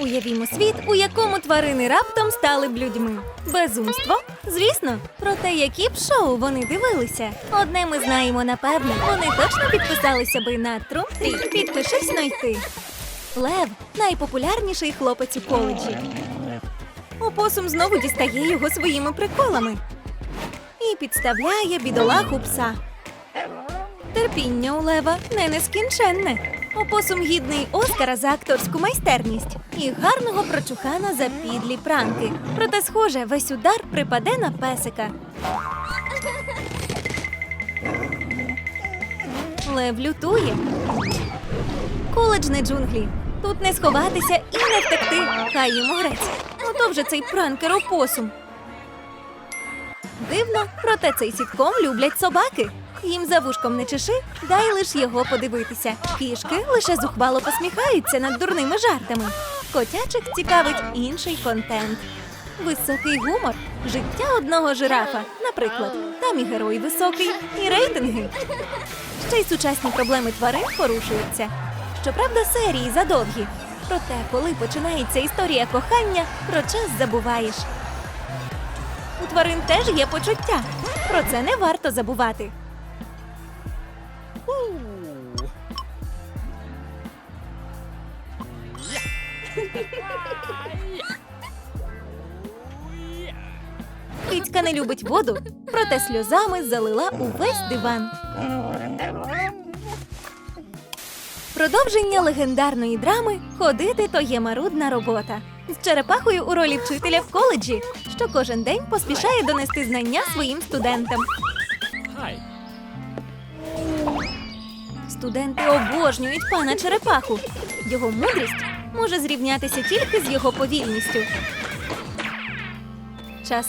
Уявімо світ, у якому тварини раптом стали б людьми. Безумство? Звісно, про те, які б шоу вони дивилися. Одне ми знаємо напевно. Вони точно підписалися би на Трумтрі. Підпишись но йти. Лев найпопулярніший хлопець у коледжі. Опосум знову дістає його своїми приколами і підставляє бідолаху пса. Терпіння у лева не нескінченне. Опосум гідний Оскара за акторську майстерність і гарного прочухана за підлі пранки. Проте, схоже, весь удар припаде на песика. Лев лютує. Коледж не джунглі. Тут не сховатися і не втекти. Хай йому грець. Ну то вже цей пранкер опосум. Дивно, проте цей сітком люблять собаки. Їм за вушком не чеши, дай лиш його подивитися. Кішки лише зухвало посміхаються над дурними жартами. Котячих цікавить інший контент. Високий гумор, життя одного жирафа, наприклад. Там і герой високий, і рейтинги. Ще й сучасні проблеми тварин порушуються. Щоправда, серії задовгі. Проте, коли починається історія кохання, про час забуваєш. У тварин теж є почуття. Про це не варто забувати. Кицька не любить воду, проте сльозами залила увесь диван. Продовження легендарної драми Ходити то є марудна робота. З черепахою у ролі вчителя в коледжі, що кожен день поспішає донести знання своїм студентам. Студенти обожнюють пана черепаху. Його мудрість може зрівнятися тільки з його повільністю. Час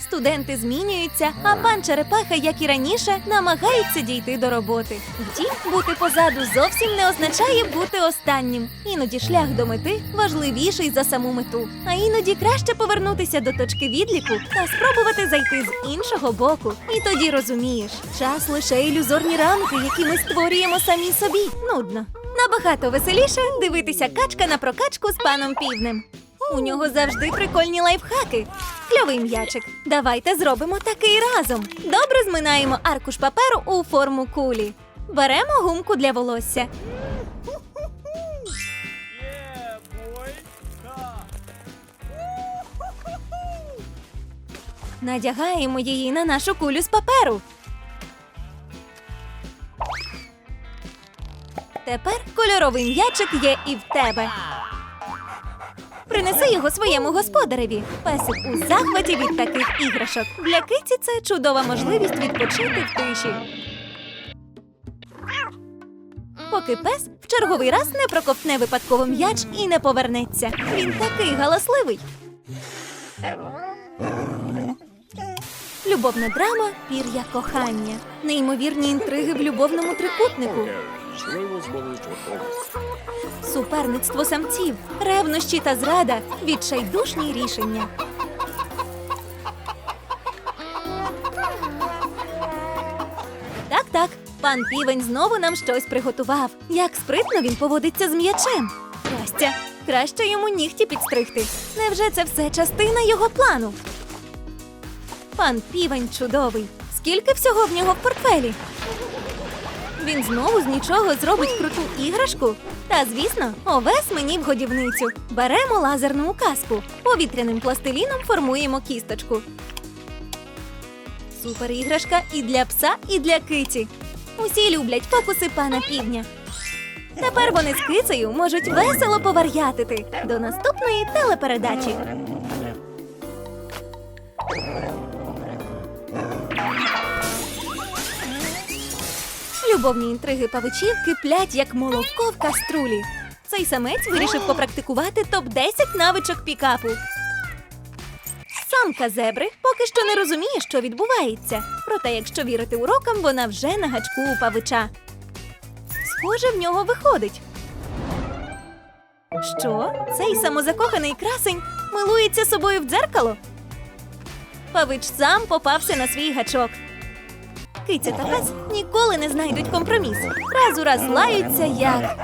студенти змінюються, а пан Черепаха, як і раніше, намагається дійти до роботи. Втім, бути позаду зовсім не означає бути останнім. Іноді шлях до мети важливіший за саму мету. А іноді краще повернутися до точки відліку та спробувати зайти з іншого боку. І тоді розумієш, час лише ілюзорні рамки, які ми створюємо самі собі. Нудно. Набагато веселіше дивитися качка на прокачку з паном півнем. У нього завжди прикольні лайфхаки. Кльовий м'ячик. Давайте зробимо такий разом. Добре зминаємо аркуш паперу у форму кулі. Беремо гумку для волосся. Надягаємо її на нашу кулю з паперу. Тепер кольоровий м'ячик є і в тебе. Принеси його своєму господареві. Песик у захваті від таких іграшок. Для киці це чудова можливість відпочити в тиші. Поки пес в черговий раз не проковтне випадково м'яч і не повернеться. Він такий галасливий. Любовна драма пір'я кохання. Неймовірні інтриги в любовному трикутнику. Суперництво самців, ревнощі та зрада, відчайдушні рішення. Так, так, пан півень знову нам щось приготував. Як спритно він поводиться з м'ячем. Крастя, краще йому нігті підстригти. Невже це все частина його плану? Пан півень чудовий. Скільки всього в нього в портфелі? Він знову з нічого зробить круту іграшку. Та, звісно, овес мені в годівницю. Беремо лазерну указку. Повітряним пластиліном формуємо кісточку. Супер іграшка і для пса, і для киті. Усі люблять фокуси пана півня. Тепер вони з кицею можуть весело повар'ятити. До наступної телепередачі. Любовні інтриги павичів киплять як молоко в каструлі. Цей самець вирішив попрактикувати топ-10 навичок пікапу. Самка зебри поки що не розуміє, що відбувається. Проте, якщо вірити урокам, вона вже на гачку у павича. Схоже, в нього виходить. Що? Цей самозакоханий красень милується собою в дзеркало? Павич сам попався на свій гачок. Киця та пес ніколи не знайдуть компроміс. Раз у раз лаються як.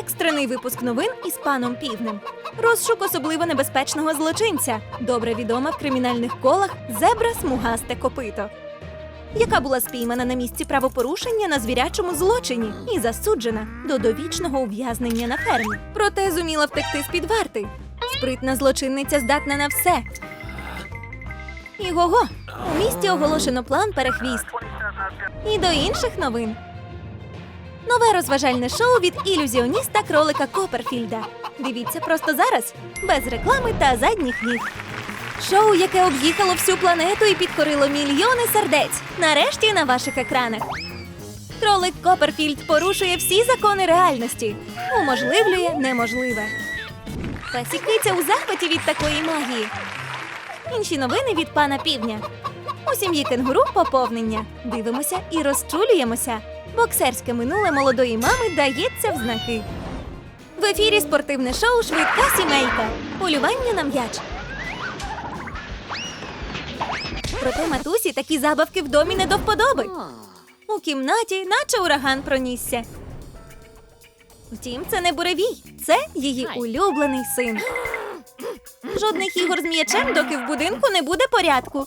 Екстрений випуск новин із паном Півнем. Розшук особливо небезпечного злочинця, добре відома в кримінальних колах зебра смугасте копито, яка була спіймана на місці правопорушення на звірячому злочині і засуджена до довічного ув'язнення на фермі. Проте зуміла втекти з під варти. Спритна злочинниця здатна на все. Іго-го! У місті оголошено план перехвіст. І до інших новин. Нове розважальне шоу від ілюзіоніста кролика Коперфільда. Дивіться просто зараз, без реклами та задніх ніг. Шоу, яке об'їхало всю планету і підкорило мільйони сердець. Нарешті на ваших екранах. Кролик Коперфільд порушує всі закони реальності, уможливлює неможливе. Песі киця у захваті від такої магії. Інші новини від пана півдня. У сім'ї кенгуру поповнення. Дивимося і розчулюємося. Боксерське минуле молодої мами дається в знаки. В ефірі спортивне шоу Швидка сімейка. Полювання на м'яч. Проте матусі такі забавки в домі не до вподоби. У кімнаті, наче ураган пронісся. Втім, це не буревій, це її улюблений син. Жодних ігор з м'ячем, доки в будинку не буде порядку.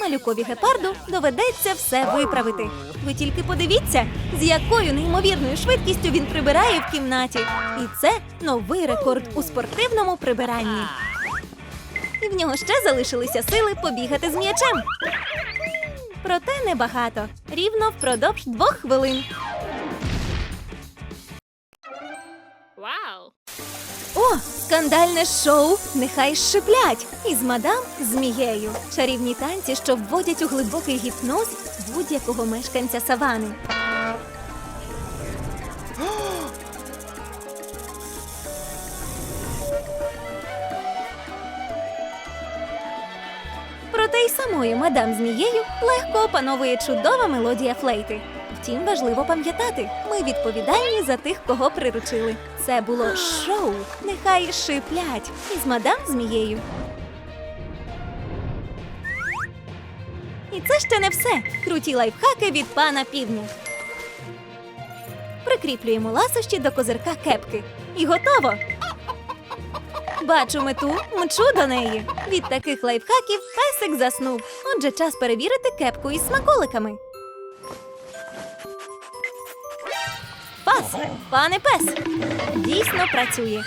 Малюкові гепарду доведеться все виправити. Ви тільки подивіться, з якою неймовірною швидкістю він прибирає в кімнаті. І це новий рекорд у спортивному прибиранні. І в нього ще залишилися сили побігати з м'ячем. Проте небагато. Рівно впродовж двох хвилин. Wow. О, скандальне шоу Нехай шиплять із мадам змією. Чарівні танці, що вводять у глибокий гіпноз будь-якого мешканця савани. Самою мадам змією легко опановує чудова мелодія флейти. Втім, важливо пам'ятати, ми відповідальні за тих, кого приручили. Це було шоу. Нехай шиплять із мадам змією. І це ще не все. Круті лайфхаки від пана півня. Прикріплюємо ласощі до козирка кепки. І готово. Бачу мету, мчу до неї. Від таких лайфхаків песик заснув. Отже, час перевірити кепку із смаколиками. Пас, пане пес. Дійсно працює.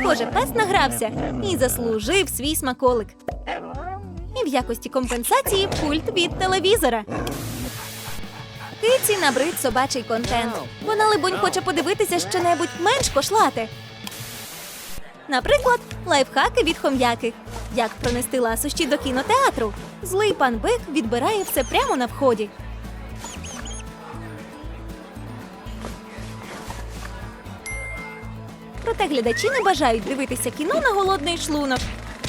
Схоже, пес награвся і заслужив свій смаколик. І в якості компенсації пульт від телевізора. Киці набрид собачий контент. Вона, либонь, хоче подивитися щонебудь менш кошлате. Наприклад, лайфхаки від хом'яки. Як пронести ласощі до кінотеатру. Злий пан бик відбирає все прямо на вході. Проте глядачі не бажають дивитися кіно на голодний шлунок.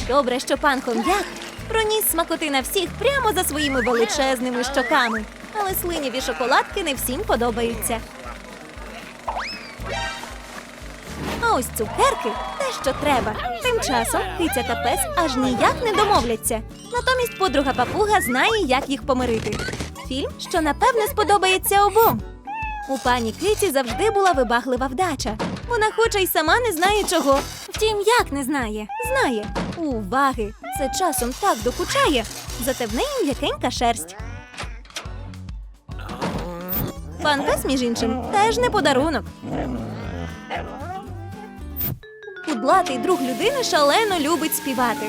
Добре, що пан хом'як проніс смакоти на всіх прямо за своїми величезними щоками. Але слиняві шоколадки не всім подобаються. А ось цукерки те, що треба. Тим часом киця та пес аж ніяк не домовляться. Натомість подруга папуга знає, як їх помирити. Фільм, що напевне сподобається обом. У пані Киті завжди була вибаглива вдача. Вона хоче й сама не знає чого. Втім, як не знає? Знає. Уваги! Це часом так докучає. Зате в неї м'якенька шерсть. Пес, між іншим, теж не подарунок. Кудлатий друг людини шалено любить співати.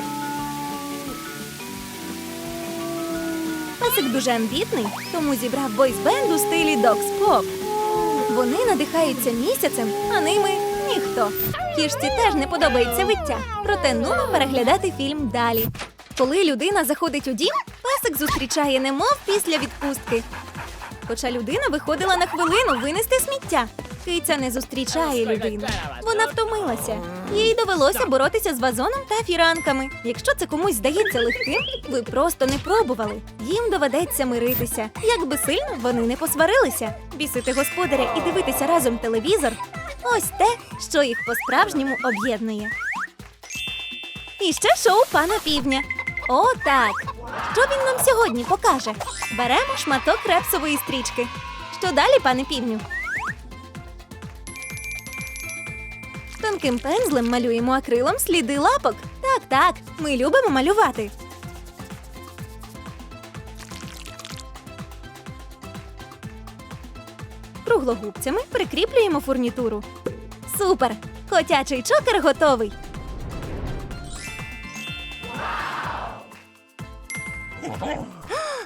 Песик дуже амбітний, тому зібрав бойсбенд у стилі Pop. Вони надихаються місяцем, а ними ніхто. Кішці теж не подобається виття, проте нумо переглядати фільм далі. Коли людина заходить у дім, песик зустрічає немов після відпустки. Хоча людина виходила на хвилину винести сміття. Киця не зустрічає людину. Вона втомилася. Їй довелося боротися з вазоном та фіранками. Якщо це комусь здається легким, ви просто не пробували. Їм доведеться миритися. Як би сильно вони не посварилися. Бісити господаря і дивитися разом телевізор ось те, що їх по-справжньому об'єднує. І ще шоу пана півдня. О, так. Що він нам сьогодні покаже? Беремо шматок репсової стрічки. Що далі, пане півню? Тонким пензлем малюємо акрилом сліди лапок. Так, так, ми любимо малювати. Круглогубцями прикріплюємо фурнітуру. Супер! Котячий чокер готовий.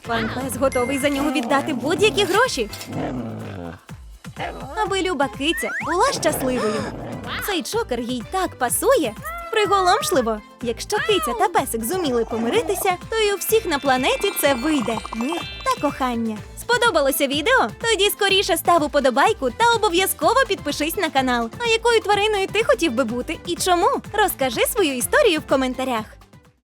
Пан пес готовий за нього віддати будь-які гроші. Аби люба киця була щасливою. Цей чокер їй так пасує. Приголомшливо. Якщо киця та песик зуміли помиритися, то й у всіх на планеті це вийде мир та кохання. Сподобалося відео? Тоді скоріше став уподобайку та обов'язково підпишись на канал. А якою твариною ти хотів би бути і чому? Розкажи свою історію в коментарях.